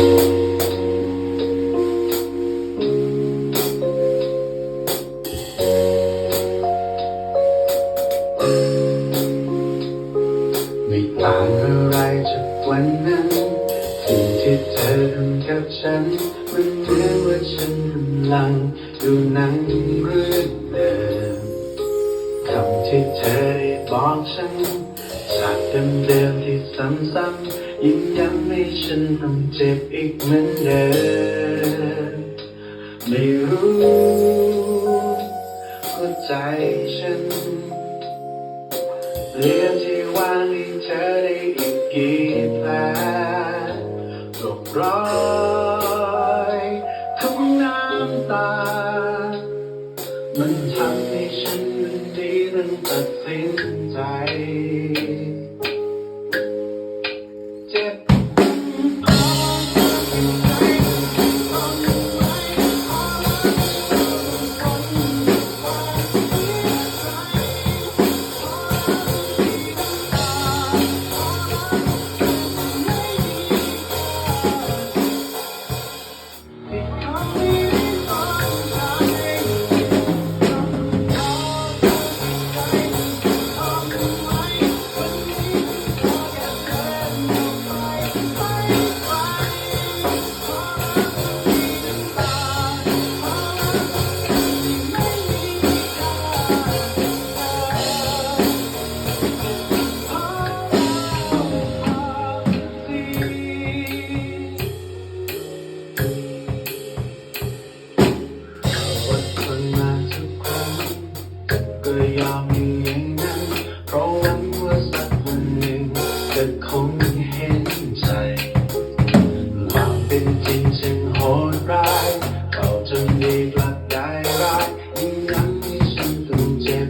ไม่ต่างอะไรจากวันนั้นสิ่งที่เธอทำกับฉัน มันเหมือนว่าฉันกำลังดูหนังเรื่องเดิมคำที่เธอได้บอกฉันจากเดิมๆที่ซ้ำๆ ยิ่งย้ำให้ฉันต้องเจ็บอีกเหมือนเดิมไม่รู้หัวใจฉันเหลือที่วางให้เธอได้อีกกี่แผลตกรอยของน้ำตา มันทำให้ฉันมันดีต้องตัดสินใจ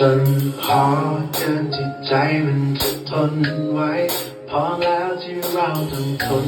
จนพอเกินที่ใจมันจะทนไว้ พอแล้วที่เราต้องทน